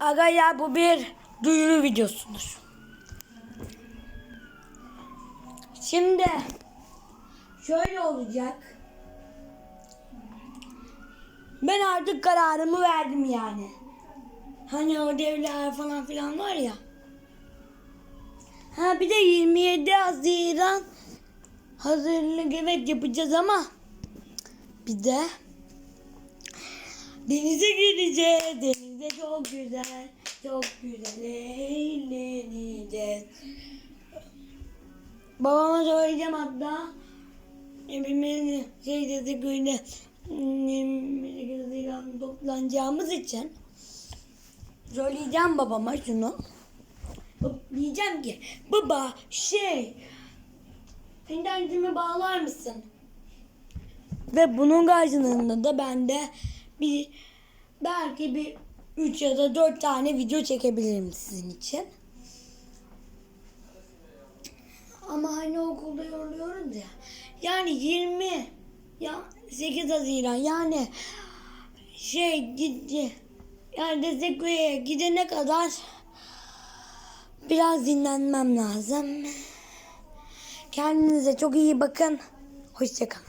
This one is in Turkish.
Aga ya bu bir duyuru videosudur. Şimdi şöyle olacak. Ben artık kararımı verdim yani. Hani o devler falan filan var ya. Ha bir de 27 Haziran hazırlık evet yapacağız ama bir de denize gideceğiz. Denize çok güzel, çok güzel eğleneceğiz. Babama söyleyeceğim hatta. Hepimiz şey dedik öyle 28 Haziran toplanacağımız için söyleyeceğim babama şunu. Diyeceğim ki baba şey internetimi bağlar mısın? Ve bunun karşılığında da ben de bir belki bir 3 ya da 4 tane video çekebilirim sizin için. Ama hani okulda yoruluyoruz ya. Yani 20 ya 8 Haziran yani şey gitti. Yani Deseköy'e gidene kadar biraz dinlenmem lazım. Kendinize çok iyi bakın. Hoşçakalın.